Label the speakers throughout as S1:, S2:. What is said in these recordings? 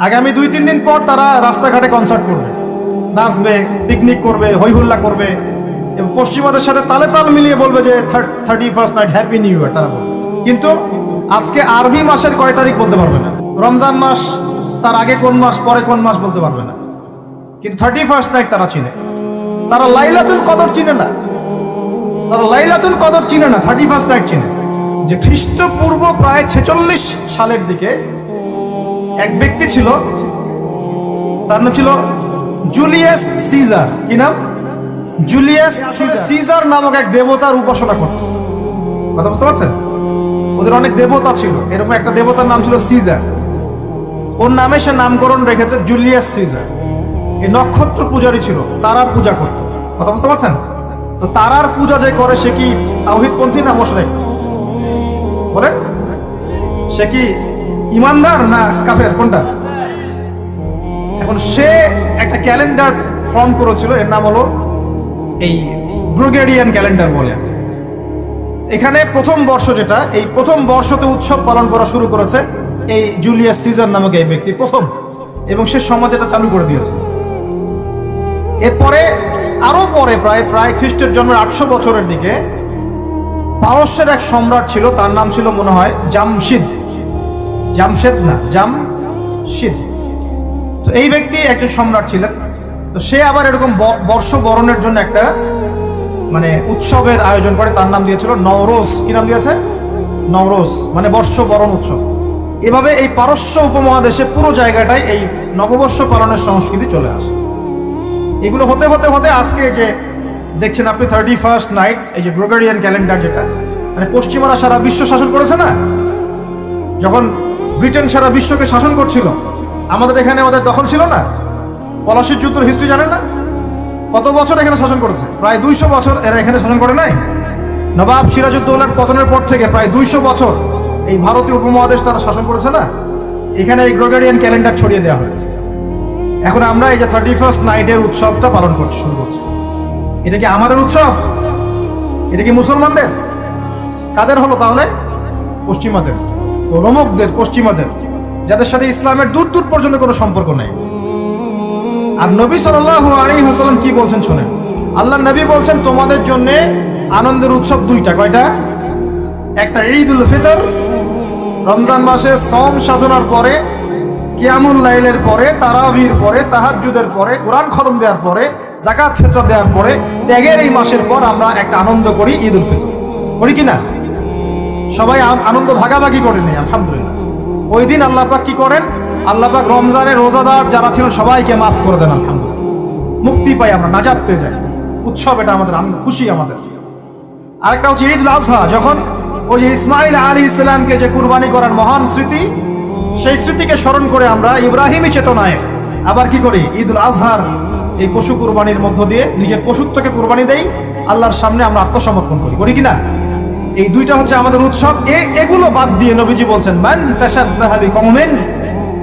S1: আগামী দুই, তিন দিন পর তারা রাস্তাঘাটে কনসার্ট করবে। নাচবে পিকনিক করবে হইহুল্লা করবে এবং পশ্চিমাদের সাথে তালে তাল মিলিয়ে বলবে যে thirty first night happy new year তারা বলবে। কিন্তু আজকে আরবি মাসের কয় তারিখ বলতে পারবে না। রমজান মাস, তার আগে কোন মাস, পরে কোন মাস বলতে পারবে না। কিন্তু থার্টি ফার্স্ট নাইট তারা চিনে। তারা লাইলাতুল কদর চিনে না। তারা লাইলাতুল কদর চিনে না থার্টি ফার্স্ট নাইট চিনে। যে খ্রিস্টপূর্ব প্রায় ছেচল্লিশ সালের দিকে এক ব্যক্তি ছিল, তার নাম ছিল জুলিয়াস সিজার। কি নাম? Julius Caesar. নামক এক দেবতার উপাসনা করত। কথা বুঝতে পারছেন? ওদের অনেক দেবতা ছিল। এরকম একটা দেবতার নাম ছিল সিজার। ওর নামে সে নামকরণ রেখেছে জুলিয়াস সিজার। এই নক্ষত্র পূজারী ছিল তারার পূজা করত। কথা বুঝতে পারছেন? তো তারার পূজা যে করে, সে কি তাওহিদপন্থী না মোশরেক? বলেন, সে কি ইমানদার না কাফের? কোনটা? এখন সে একটা ক্যালেন্ডার ফর্ম করেছিল, এর নাম হলো এই গ্রোগেরিয়ান ক্যালেন্ডার বলে। এখানে প্রথম বর্ষ যেটা, এই প্রথম বর্ষতে উৎসব পালন করা শুরু করেছে এই জুলিয়াস সিজার নামক এই ব্যক্তি, প্রথম। এবং সে সমাজ এটা চালু করে দিয়েছে। এরপরে, আরও পরে প্রায় প্রায় খ্রিস্টের জন্মের আটশো বছরের দিকে পারস্যের এক সম্রাট ছিল, তার নাম ছিল মনে হয় জামশিদ। জামশেদ না, জামশিদ। তো এই ব্যক্তি একজন সম্রাট ছিলেন। তো সে আবার এরকম ব- বর্ষ বরণের জন্য একটা মানে উৎসবের আয়োজন করে। তার নাম দিয়েছিল নওরোজ। কি নাম দিয়েছে? নওরোজ। মানে বর্ষ বরণ উৎসব। এভাবে এই পারস্য উপমহাদেশে পুরো জায়গাটায় এই নববর্ষ পালনের সংস্কৃতি চলে আসে। এগুলো হতে হতে হতে আজকে যে দেখছেন আপনি থার্টি ফার্স্ট নাইট এই যে গ্রোগারিয়ান ক্যালেন্ডার যেটা। মানে পশ্চিমারা সারা বিশ্ব শাসন করেছে না? যখন ব্রিটেন সারা বিশ্বকে শাসন করছিল। আমাদের এখানে ওদের দখল ছিল না। পলাশির যুদ্ধের হিস্ট্রি জানেন না? কত বছর এখানে শাসন করেছে? প্রায় দুইশো বছর এরা এখানে শাসন করে নাই। নবাব সিরাজউদ্দৌলার পতনের পর থেকে প্রায় দুইশো বছর এই ভারতীয় উপমহাদেশ তারা শাসন করেছে না? এখানে এই গ্রোগারিয়ান ক্যালেন্ডার ছড়িয়ে দেওয়া হয়েছে। এখন আমরা এই যে থার্টি ফার্স্ট নাইটের উৎসবটা পালন করতে শুরু করছি। এটা কি আমাদের উৎসব? এটা কি মুসলমানদের? কাদের হলো তাহলে? পশ্চিমাদের। রমকদের, পশ্চিমাদের, যাদের সাথে ইসলামের দূর দূর পর্যন্ত কোনো সম্পর্ক নেই। আর নবী সাল্লাল্লাহু আলাইহি ওয়াসাল্লাম কি বলছেন শুনেন? আল্লাহ নবী বলছেন, তোমাদের জন্য আনন্দের উৎসব দুইটা, কয়টা? একটা ঈদ উল ফিতর, রমজান মাসে সম সাধনার পরে, কিয়ামুল লাইলের পরে, তারাবির পরে, তাহাজ্জুদের পরে, কোরআন খতম দেওয়ার পরে জাকাত ফিতর দেওয়ার পরে, ত্যাগের এই মাসের পর আমরা একটা আনন্দ করি ঈদ উল ফিতর। করি কি না? সবাই আনন্দ ভাগাভাগি করে নেই আলহামদুলিল্লাহ। ওই দিন আল্লাহ পাক কি করেন? আল্লাহ পাক রমজানে রোজাদার যারা ছিলেন, সবাইকে মাফ করে দেন, আলহামদুলিল্লাহ। মুক্তি পাই আমরা নাজাত পেয়ে যাই। উৎসব এটা আমাদের খুশি আমাদের। আরেকটা হচ্ছে ঈদ আজহা, যখন ওই যে ইসমাইল আলী ইসলামকে যে কুরবানি করার মহান স্মৃতি, সেই স্মৃতিকে স্মরণ করে আমরা ইব্রাহিমী চেতনায় আবার কি করি? ঈদ উল আজহার, এই পশু কুরবানির মধ্য দিয়ে নিজের পশুত্বকে কুরবানি দেই, আল্লাহর সামনে আমরা আত্মসমর্পণ করি। করি কি না? এই দুইটা হচ্ছে আমাদের উৎসব। এ এগুলো বাদ দিয়ে নবীজি বলছেন, মান তাশাব্বাহা বিকওমিন,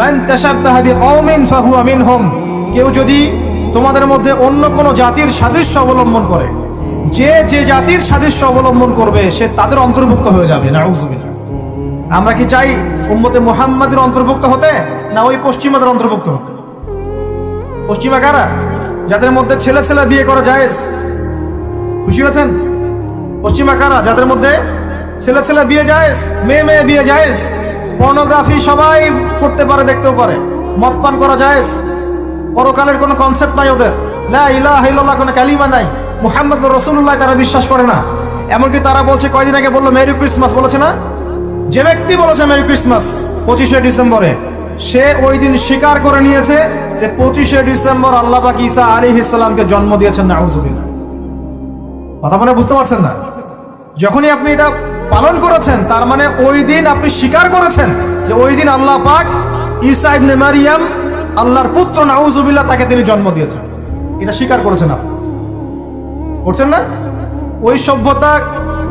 S1: মান তাশাব্বাহা বিকওমিন ফাহুয়া মিনহুম। কেউ যদি তোমাদের মধ্যে অন্য কোনো জাতির সাদৃশ্য অবলম্বন করে, যে যে জাতির সাদৃশ্য অবলম্বন করবে, সে তাদের অন্তর্ভুক্ত হয়ে যাবে। নাউজুবিল্লাহ আমরা কি চাই উম্মতে মুহাম্মাদের অন্তর্ভুক্ত হতে, না ওই পশ্চিমাদের অন্তর্ভুক্ত হতে? পশ্চিমা কারা? যাদের মধ্যে ছেলে ছেলে বিয়ে করা জায়েজ। খুশি আছেন পশ্চিমা কারা যাদের মধ্যে ছেলে ছেলে বিয়ে জায়েজ, মেয়ে মেয়ে বিয়ে জায়েজ পর্নোগ্রাফি সবাই করতে পারে, দেখতেও পারে। মদ পান করা জায়েজ। পরকালের কোনো কনসেপ্ট নাই ওদের। লা ইলাহা কোনো কালিমা নাই। মুহাম্মদ রসুল্লাহ তারা বিশ্বাস করে না। এমনকি তারা বলছে, কয়দিন আগে বলল মেরি ক্রিসমাস বলেছে না? যে ব্যক্তি বলেছে মেরি ক্রিসমাস পঁচিশে ডিসেম্বরে, সে ওই দিন স্বীকার করে নিয়েছে যে পঁচিশে ডিসেম্বর আল্লাহ পাক ঈসা আলী ইসলামকে জন্ম দিয়েছেন না কথা মানে বুঝতে পারছেন না? যখনই আপনি এটা পালন করেছেন, তার মানে ওই দিন আপনি স্বীকার করেছেন যে ওই দিন আল্লাহ পাক ঈসা ইবনে মারিয়াম, আল্লাহর পুত্র, নাউজুবিল্লাহ, তাকে তিনি জন্ম দিয়েছেন। এটা স্বীকার করেছেন আপনি। করছেন না? ওই সভ্যতা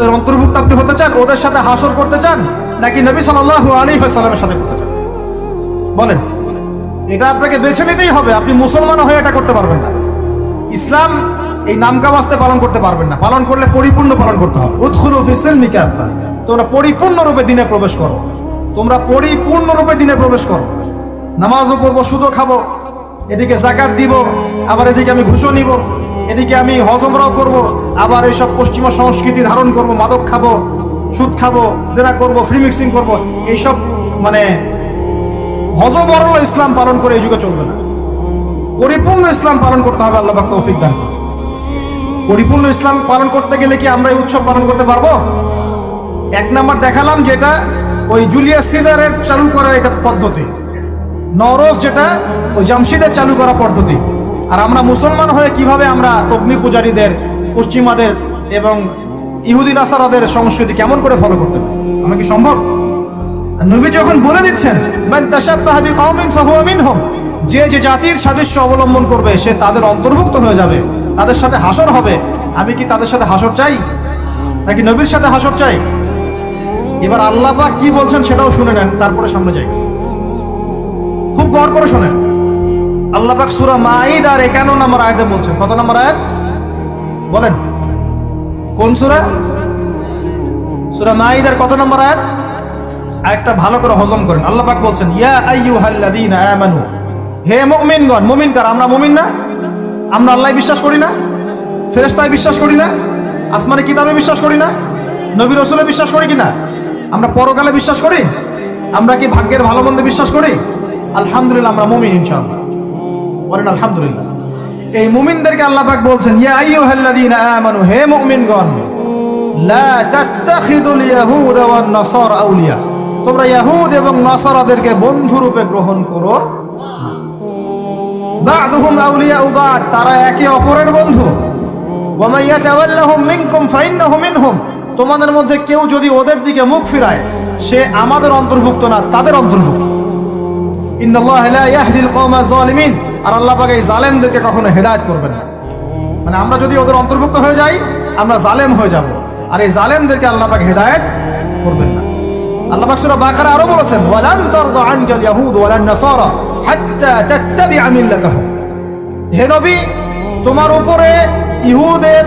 S1: এর অন্তর্ভুক্ত আপনি হতে চান, ওদের সাথে হাসর করতে চান, নাকি নবী সাল্লাল্লাহু আলী সাল্লামের সাথে করতে চান? বলেন। এটা আপনাকে বেছে নিতেই হবে, আপনি মুসলমান হয়ে এটা করতে পারবেন না। ইসলাম এই নামকা বাস্তে পালন করতে পারবেন না। পালন করলে পরিপূর্ণ পালন করতে হবে। উৎখুল ফিসেল মিকাফা তোমরা পরিপূর্ণ রূপে দিনে প্রবেশ করো। তোমরা পরিপূর্ণরূপে দিনে প্রবেশ করো। নামাজও করব সুদও খাব। এদিকে জাকাত দিব, আবার এদিকে আমি ঘুষও নিব। এদিকে আমি হজমরাও করব, আবার এইসব পশ্চিমা সংস্কৃতি ধারণ করব, মাদক খাব, সুদ খাব, জেনা করব ফ্রি মিক্সিং করব, এইসব মানে হজবরল ইসলাম পালন করে এই যুগে চলবে না। পরিপূর্ণ ইসলাম পালন করতে হবে, আল্লাহ তৌফিক দান। পরিপূর্ণ ইসলাম পালন করতে গেলে কি আমরা এই উৎসব পালন করতে পারব? এক নাম্বার দেখালাম যেটা ওই জুলিয়াস সিজারের চালু করা এটা পদ্ধতি। নরস যেটা ওই জামশিদের চালু করা পদ্ধতি। আর আমরা মুসলমান হয়ে কীভাবে আমরা অগ্নি পূজারীদের, পশ্চিমাদের এবং ইহুদি নাসারাদের সংস্কৃতি কেমন করে ফলো করতে পারি? আমরা কি সম্ভব? নবী যখন বলে দিচ্ছেন যে যে জাতির সাদৃশ্য অবলম্বন করবে, সে তাদের অন্তর্ভুক্ত হয়ে যাবে। তাদের সাথে হাসর হবে। আমি কি তাদের সাথে হাসর চাই? নাকি নবীর সাথে হাসর চাই? এবার আল্লাহ পাক কি বলছেন সেটাও শুনে নেন, তারপরে সামনে যাই। খুব গড় করে শোনেন। আল্লাহ পাক সূরা মাঈদ আর 51 নম্বর আয়াতে বলছেন। কত নম্বর আয়াত? বলেন। কোন সূরা? সূরা মাঈদার কত নম্বর আয়াত? আরেকটা ভালো করে হজম করেন। আল্লাহ পাক বলছেন, ইয়া আইয়ুহাল্লাযীনা আমানু। হে মুমিনগণ, মুমিন কার? আমরা মুমিন না? আমরা আল্লাহ বিশ্বাস করি না ফেরেস্তায় বিশ্বাস করি না, আসমানে কিতাবে বিশ্বাস করি না, নবী রসুলে বিশ্বাস করি কিনা? আমরা পরকালে বিশ্বাস করি? আমরা কি ভাগ্যের ভালো মন্দে বিশ্বাস করি? আলহামদুলিল্লাহ আমরা মুমিন ইনশাআল্লাহ। বলেন আলহামদুলিল্লাহ। এই মুমিনদেরকে আল্লাহ পাক বলছেন, ইয়া আইয়ুহাল্লাযীনা আমানু, হে মুমিনগণ, লা তাত্তাখিদুল ইয়াহুদ ওয়ান নাসারা আউলিয়া। তোমরা ইয়াহুদ এবং নাসারাদেরকে বন্ধু রূপে গ্রহণ করো। না। বা'দুহুম আউলিয়াউ বা'দ তারা একে অপরের বন্ধু। ওয়া মান ইয়াতাওয়াল্লাহুম মিনকুম ফাইন্নাহু মিনহুম, তোমাদের মধ্যে কেউ যদি ওদের দিকে মুখ ফিরায়, সে আমাদের অন্তর্ভুক্ত না, তাদের অন্তর্ভুক্ত। ইন্নাল্লাহ লা ইয়াহদিল কওমা যালিমিন, আর আল্লাহ পাক এই জালেমদেরকে কখনো হেদায়েত করবেন না। মানে আমরা যদি ওদের অন্তর্ভুক্ত হয়ে যাই, আমরা জালেম হয়ে যাব। আর এই জালেমদেরকে আল্লাহ পাক হেদায়েত করবেন না। আল্লাহ পাক সূরা বাকারা আরও বলেছেন, ওয়ালান তারদা আনকাল ইয়াহুদ ওয়ালান নাসারা হাত্তা তাত্তাবিআ মিল্লাতাহুম হে নবী, তোমার উপরে ইহুদের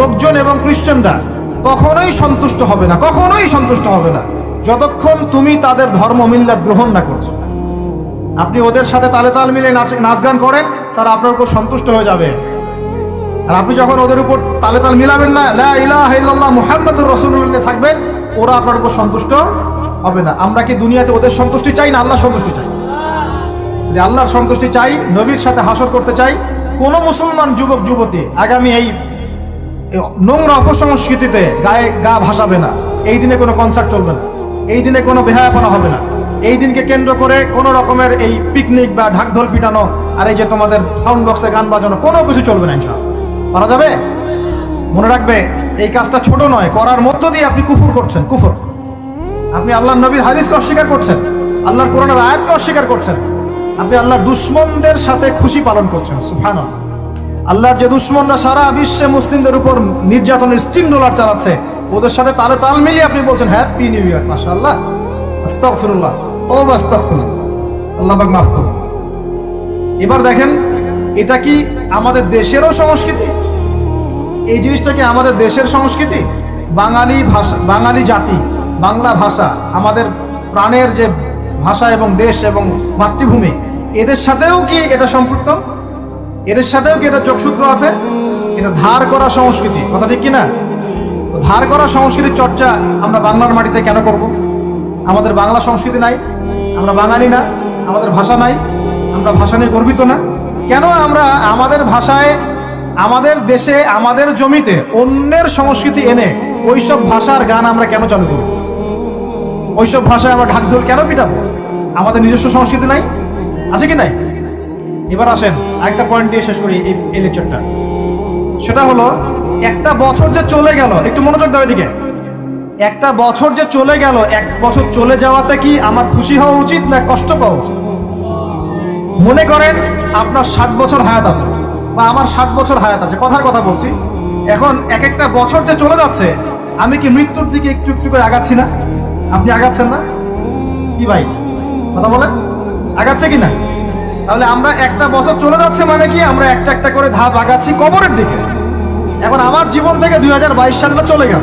S1: লোকজন এবং খ্রিস্টানরা কখনোই সন্তুষ্ট হবে না, কখনোই সন্তুষ্ট হবে না। যতক্ষণ তুমি তাদের ধর্ম মিল্লাত গ্রহণ না করছ। আপনি ওদের সাথে তালে তাল মিলে নাচ নাচ গান করেন, তারা আপনার উপর সন্তুষ্ট হয়ে যাবে। আর আপনি যখন ওদের উপর তালে তাল মিলাবেন না ইলাহা মুহাম্মাদুর রাসূলুল্লাহ থাকবেন, ওরা আপনার উপর সন্তুষ্ট হবে না। আমরা কি দুনিয়াতে ওদের সন্তুষ্টি চাই না আল্লাহ সন্তুষ্টি চাই? যদি আল্লাহর সন্তুষ্টি চাই, নবীর সাথে হাসর করতে চাই, কোন মুসলমান যুবক, যুবতী আগামী এই নোংরা অপসংস্কৃতিতে গায়ে গা ভাসাবে না। এই দিনে কোনো কনসার্ট চলবে না। এই দিনে কোনো বেহায়াপনা হবে না। এই দিনকে কেন্দ্র করে কোনো রকমের এই পিকনিক বা ঢাকঢোল পিটানো আর এই যে তোমাদের সাউন্ড বক্সে গান বাজানো, কোনো কিছু চলবে না ইনশাল পারা যাবে? মনে রাখবে, এই কাজটা ছোট নয়, করার মধ্য দিয়ে আপনি কুফুর করছেন, কুফুর। আপনি আল্লাহ নবীর হাদিসকে অস্বীকার করছেন, আল্লাহর কোরআনের আয়াতকে অস্বীকার করছেন, আপনি আল্লাহর দুশ্মনদের সাথে খুশি পালন করছেন সুফান আল্লাহর যে দুশ্মনরা সারা বিশ্বে মুসলিমদের উপর নির্যাতনের স্টিম ডোলার চালাচ্ছে, ওদের সাথে তালে তাল মিলিয়ে আপনি বলছেন হ্যাপি নিউ ইয়ার মাসা আল্লাহ আস্তাগফিরুল্লাহ, তওবা আস্তাগফিরুল্লাহ। আল্লাহ পাক মাফ করুন। এবার দেখেন, এটা কি আমাদের দেশেরও সংস্কৃতি? এই জিনিসটা কি আমাদের দেশের সংস্কৃতি? বাঙালি ভাষা, বাঙালি জাতি। বাংলা ভাষা, আমাদের প্রাণের যে ভাষা এবং দেশ এবং মাতৃভূমি, এদের সাথেও কি এটা সম্পৃক্ত? এদের সাথেও কি এটা যোগসূত্র আছে? এটা ধার করা সংস্কৃতি। কথা ঠিক কিনা? ধার করা সংস্কৃতির চর্চা আমরা বাংলার মাটিতে কেন করব? আমাদের বাংলা সংস্কৃতি নাই, আমরা বাঙালি না, আমাদের ভাষা নাই, আমরা ভাষা নিয়ে গর্বিত না। কেন আমরা আমাদের ভাষায়, আমাদের দেশে, আমাদের জমিতে অন্যের সংস্কৃতি এনে ওইসব ভাষার গান আমরা কেন চালু করব ওইসব ভাষায় আমরা ঢাকঢোল কেন পিটাবো? আমাদের নিজস্ব সংস্কৃতি নাই? আছে কি নাই? এবার আসেন, আরেকটা পয়েন্ট দিয়ে শেষ করি এই লেকচারটা সেটা হলো, একটা বছর যে চলে গেল, একটু মনোযোগ দাও এদিকে একটা বছর যে চলে গেল, এক বছর চলে যাওয়াতে কি আমার খুশি হওয়া উচিত না কষ্ট পাওয়া উচিত? মনে করেন, আপনার ষাট বছর হায়াত আছে, বা আমার ষাট বছর হায়াত আছে, কথার কথা বলছি। এখন এক একটা বছর যে চলে যাচ্ছে, আমি কি মৃত্যুর দিকে একটু একটু করে আগাচ্ছি না? আপনি আগাচ্ছেন না? কি ভাই? কথা বলেন। আগাচ্ছে কি না তাহলে আমরা একটা বছর চলে যাচ্ছে মানে কি? আমরা একটা একটা করে ধাপ আগাচ্ছি কবরের দিকে। এখন আমার জীবন থেকে দুই হাজার বাইশ সালটা চলে গেল।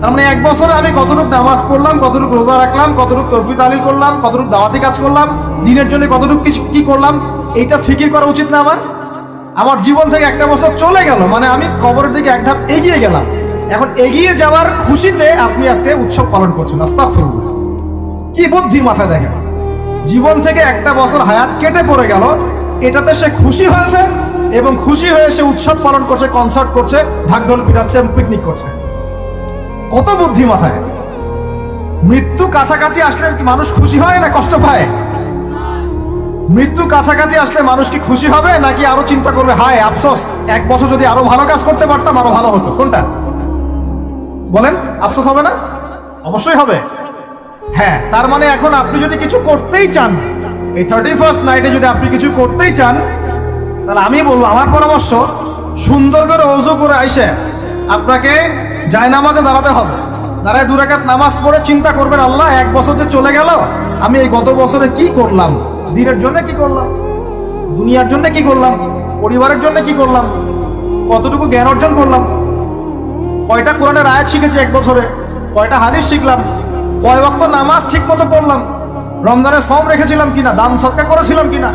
S1: তার মানে এক বছরে আমি কতটুকু নামাজ পড়লাম, কতটুকু রোজা রাখলাম, কতটুকু তসবি তালিল করলাম, কতটুকু দাওয়াতি কাজ করলাম, দিনের জন্য কতটুকু কিছু কি করলাম, এইটা ফিকির করা উচিত না আমার? আমার জীবন থেকে একটা বছর চলে গেল মানে আমি কবরের দিকে এক ধাপ এগিয়ে গেলাম। এখন এগিয়ে যাওয়ার খুশিতে আপনি আজকে উৎসব পালন করছেন কি বুদ্ধি মাথায় দেখেন? জীবন থেকে একটা বছর হায়াত কেটে পড়ে গেল, এটাতে সে খুশি হয়েছে এবং খুশি হয়ে সে উৎসব পালন করছে কনসার্ট করছে, ঢাকঢোল পিটাচ্ছে এবং পিকনিক করছে। কত বুদ্ধি মাথায়? মৃত্যু কাছাকাছি আসলে মানুষ খুশি হয় না কষ্ট পায়? মৃত্যু কাছাকাছি আসলে মানুষ কি খুশি হবে নাকি আরও চিন্তা করবে, হায় আফসোস, এক বছর যদি আরও ভালো কাজ করতে পারতাম, আরও ভালো হতো। কোনটা? বলেন, আফসোস হবে না? অবশ্যই হবে। হ্যাঁ তার মানে এখন আপনি যদি কিছু করতেই চান, এই থার্টি ফার্স্ট নাইটে যদি আপনি কিছু করতেই চান, তাহলে আমি বলব, আমার পরামর্শ সুন্দর করে অজু করে আইসে আপনাকে যায় নামাজে দাঁড়াতে হবে। দাঁড়ায় দুরাকাত নামাজ পড়ে চিন্তা করবেন, আল্লাহ, এক বছর যে চলে গেল, আমি এই গত বছরে কি করলাম? দিনের জন্য কি করলাম? দুনিয়ার জন্য কি করলাম? পরিবারের জন্য কি করলাম? কতটুকু জ্ঞান অর্জন করলাম? কয়টা কোরআনের আয়াত শিখেছি এক বছরে? কয়টা হাদিস শিখলাম? কয় বক্ত নামাজ ঠিক মতো পড়লাম? রমজানের সম রেখেছিলাম কিনা? দান সৎকা করেছিলাম কিনা?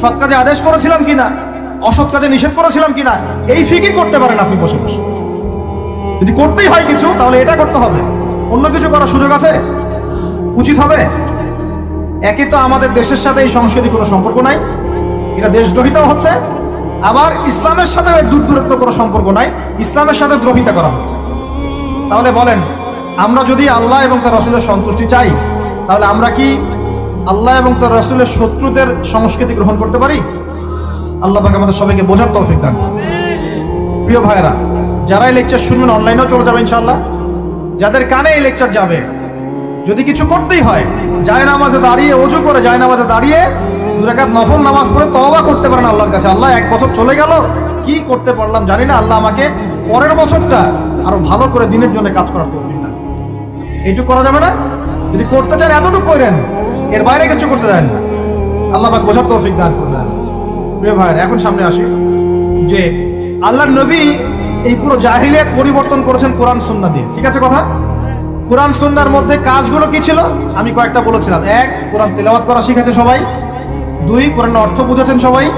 S1: সৎ কাজে আদেশ করেছিলাম কিনা? অসৎ কাজে নিষেধ করেছিলাম কিনা? এই ফিকির করতে পারেন আপনি বসে বসে। যদি করতেই হয় কিছু, তাহলে এটা করতে হবে। অন্য কিছু করার সুযোগ আছে? উচিত হবে? একে তো আমাদের দেশের সাথে এই সংস্কৃতি কোনো সম্পর্ক নাই। এটা দেশদ্রোহিতাও হচ্ছে। আবার ইসলামের সাথে দূর দূরত্ব কোনো সম্পর্ক নাই, ইসলামের সাথে দ্রোহিতা করা হচ্ছে। তাহলে বলেন, আমরা যদি আল্লাহ এবং তার রসুলের সন্তুষ্টি চাই, তাহলে আমরা কি আল্লাহ এবং তার রসুলের শত্রুদের সংস্কৃতি গ্রহণ করতে পারি? আল্লাহ পাক আমাদের সবাইকে বোঝার তৌফিক দান। প্রিয় ভাইরা যারা এই লেকচার শুনবেন অনলাইনেও চলে যাবে ইনশাল্লাহ যাদের কানে এই লেকচার যাবে, যদি কিছু করতেই হয়, যায় নামাজে দাঁড়িয়ে, অজু করে যায় নামাজে দাঁড়িয়ে দুরাকাত নফল নামাজ পড়ে তওবা করতে পারেন আল্লাহর কাছে। আল্লাহ এক বছর চলে গেল, কি করতে পারলাম জানি না। আল্লাহ আমাকে পরের বছরটা আরও ভালো করে দিনের জন্য কাজ করার তৌফিক দান এইটুকু করা যাবে না? যদি করতে চান এতটুকু করেন, এর বাইরে কিছু করতে দেন আল্লাহ পাক বোঝার তৌফিক দান করবেন প্রিয় ভাইয়ের, এখন সামনে আসি যে আল্লাহর নবী এই পুরো জাহিলিয়াত পরিবর্তন করেছেন কোরআন সুন্নাহ দিয়ে। ঠিক আছে কথা? কোরআন সুন্নার মধ্যে কাজগুলো কি ছিল? আমি কয়েকটা বলেছিলাম। এক, কোরআন তেলাওয়াত করা শিখেছে সবাই। দুই কোরআনের অর্থ বুঝেছেন সবাই?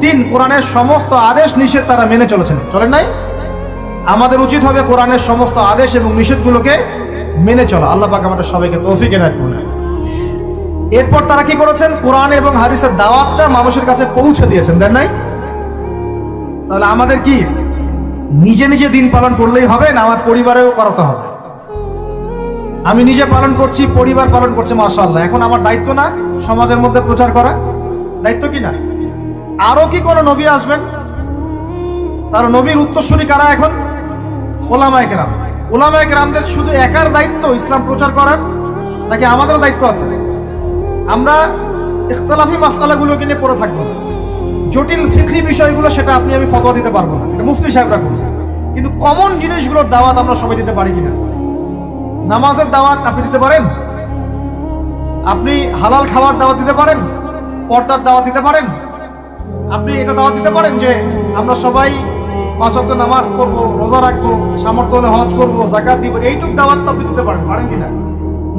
S1: তিন কোরআনের সমস্ত আদেশ নিষেধ তারা মেনে চলেছেন। চলেন নাই? আমাদের উচিত হবে কোরআনের সমস্ত আদেশ এবং নিষেধগুলোকে মেনে চলা। আল্লাহ পাক আমাদের সবাইকে তৌফিক এনায়ত করুন। এরপর তারা কি করেছেন? কোরআন এবং হাদিসের দাওয়াতটা মানুষের কাছে পৌঁছে দিয়েছেন। দেন নাই? তাহলে আমাদের কি? নিজে নিজে দিন পালন করলেই হবে না আমার পরিবারেও করাতে হবে? আমি নিজে পালন করছি, পরিবার পালন করছে, মাশাআল্লাহ। এখন আমার দায়িত্ব না, সমাজের মধ্যে প্রচার করা। দায়িত্ব কি না? আরও কি কোনো নবী আসবেন? তার নবীর উত্তরসূরি কারা এখন? ওলামায় কেরাম। ওলামায় কেরামদের শুধু একার দায়িত্ব ইসলাম প্রচার করার, নাকি আমাদেরও দায়িত্ব আছে? আমরা ইখতলাফি মাসালাগুলোকে নিয়ে পড়ে থাকব। জটিল ফিকরি বিষয়গুলো সেটা আপনি, আমি ফতোয়া দিতে পারব না। এটা মুফতি সাহেবরা করছে কিন্তু কমন জিনিসগুলোর দাওয়াত আমরা সবাই দিতে পারি কিনা? নামাজের দাওয়াত আপনি দিতে পারেন? আপনি হালাল খাবার দাওয়াত দিতে পারেন? পর্দার দাওয়াত দিতে পারেন? আপনি এটা দাওয়াত দিতে পারেন যে আমরা সবাই পাঁচ ওয়াক্ত নামাজ পড়ব, রোজা রাখব, সামর্থ্য হলে হজ করব জাকাত দিব, এইটুক দাওয়াত তো আপনি দিতে পারেন পারেন কিনা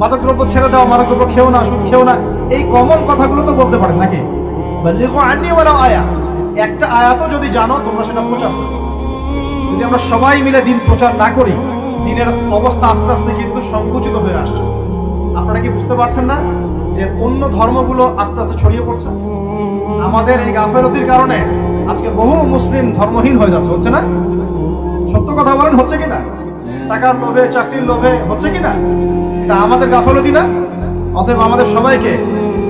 S1: মাদক দ্রব্য ছেড়ে দাও মাদক দ্রব্য খেও না, সুদ খেও না, এই কমন কথাগুলো তো বলতে পারেন নাকি? আয়া, একটা আয়াতও যদি জানো, তোমরা সেটা প্রচার যদি আমরা সবাই মিলে দিন প্রচার না করি, দিনের অবস্থা আস্তে আস্তে কিন্তু সংকুচিত হয়ে আসছে। আপনারা কি বুঝতে পারছেন না? যে অন্য ধর্মগুলো আস্তে আস্তে ছড়িয়ে পড়ছে। আমাদের এই গাফেরতির কারণে আজকে বহু মুসলিম ধর্মহীন হয়ে যাচ্ছে, হচ্ছে না? সত্য কথা বলেন, হচ্ছে কিনা? টাকার লোভে, চাকরির লোভে, হচ্ছে কিনা? এটা আমাদের গাফলতি না? অতএব আমাদের সবাইকে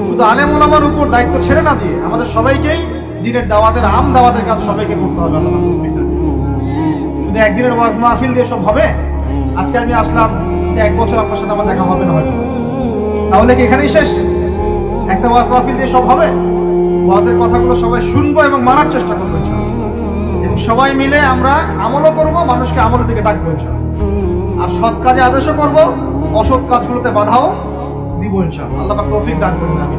S1: শুধু আলেম ওলামার উপর দায়িত্ব ছেড়ে না দিয়ে আমাদের সবাইকেই দিনের দাওয়াতের, আম দাওয়াতের কাজ সবাইকে করতে হবে, আল্লাহ। শুধু একদিনের ওয়াজ মাহফিল দিয়ে সব হবে? আজকে আমি আসলাম এক বছর আপনার সাথে আমার দেখা হবে না হয়তো। তাহলে কি এখানেই শেষ? একটা ওয়াজ মাহফিল দিয়ে সব হবে? ওয়াজের কথাগুলো সবাই শুনব এবং মানার চেষ্টা করব এবং সবাই মিলে আমরা আমলও করব, মানুষকে আমলের দিকে ডাকবো। আর সৎ কাজে আদেশও করব, অসৎ কাজগুলোতে বাধাও দিব ইনশাআল্লাহ আল্লাহ তৌফিক দান করুন আমি